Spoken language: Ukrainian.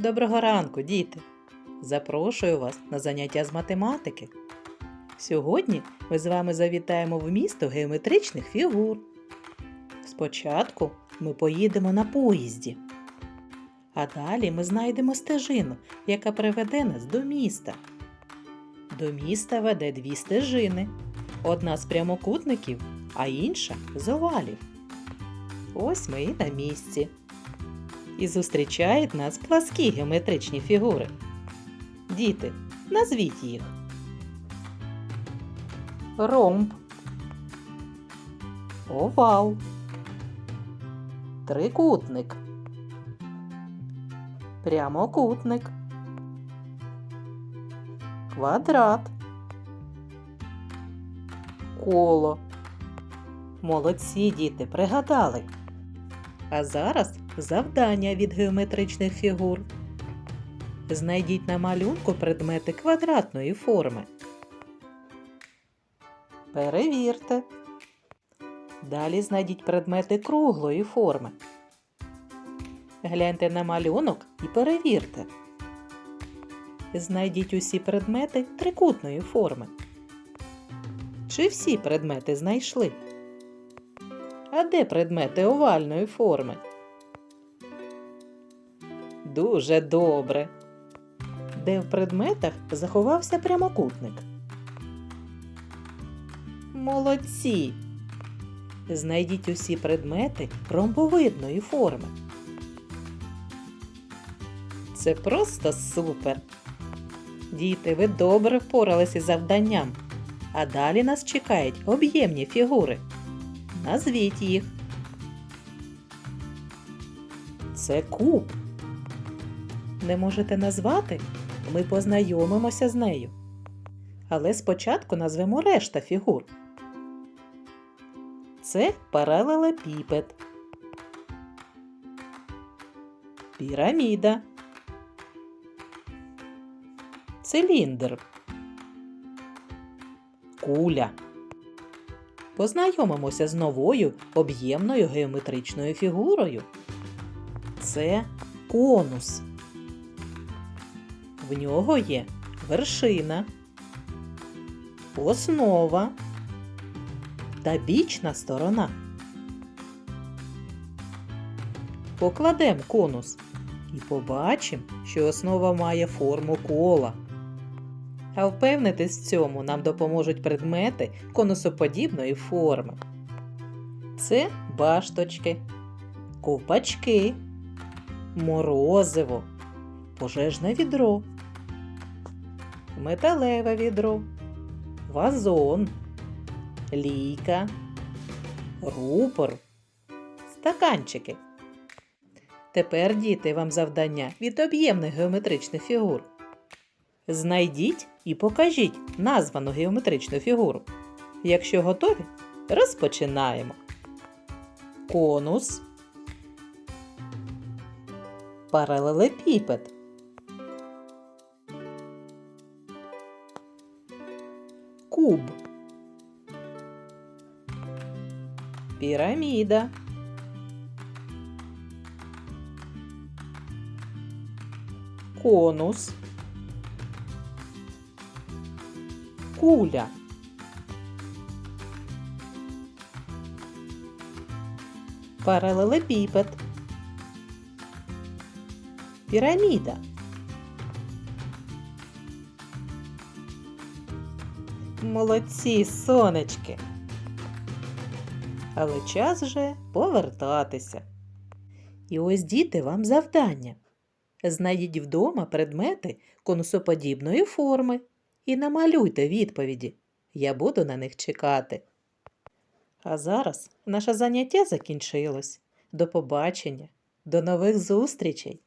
Доброго ранку, діти! Запрошую вас на заняття з математики. Сьогодні ми з вами завітаємо в місто геометричних фігур. Спочатку ми поїдемо на поїзді, а далі ми знайдемо стежину, яка приведе нас до міста. До міста веде дві стежини: одна з прямокутників, а інша з овалів. Ось ми і на місці. І зустрічають нас пласкі геометричні фігури. Діти, назвіть їх. Ромб. Овал. Трикутник. Прямокутник. Квадрат. Коло. Молодці діти пригадали. А зараз завдання від геометричних фігур. Знайдіть на малюнку предмети квадратної форми. Перевірте. Далі знайдіть предмети круглої форми. Гляньте на малюнок і перевірте. Знайдіть усі предмети трикутної форми. Чи всі предмети знайшли? А де предмети овальної форми? Дуже добре. Де в предметах заховався прямокутник? Молодці. Знайдіть усі предмети ромбовидної форми. Це просто супер. Діти, ви добре впоралися із завданням. А далі нас чекають об'ємні фігури. Назвіть їх. Це куб. Не можете назвати? Ми познайомимося з нею. Але спочатку назвемо решта фігур. Це паралелепіпед. Піраміда. Циліндр. Куля. Познайомимося з новою об'ємною геометричною фігурою. Це конус. В нього є вершина, основа та бічна сторона. Покладемо конус і побачимо, що основа має форму кола. А впевнитись в цьому нам допоможуть предмети конусоподібної форми. Це башточки, ковпачки, морозиво, пожежне відро, металеве відро, вазон, лійка, рупор, стаканчики. Тепер, діти, вам завдання від об'ємних геометричних фігур. Знайдіть і покажіть названу геометричну фігуру. Якщо готові, розпочинаємо. Конус. Паралелепіпед. Куб. Піраміда. Конус. Куля. Паралелепіпед. Піраміда. Молодці, сонечки. Але час вже повертатися. І ось діти вам завдання. Знайдіть вдома предмети конусоподібної форми і намалюйте відповіді. Я буду на них чекати. А зараз наше заняття закінчилось. До побачення, до нових зустрічей!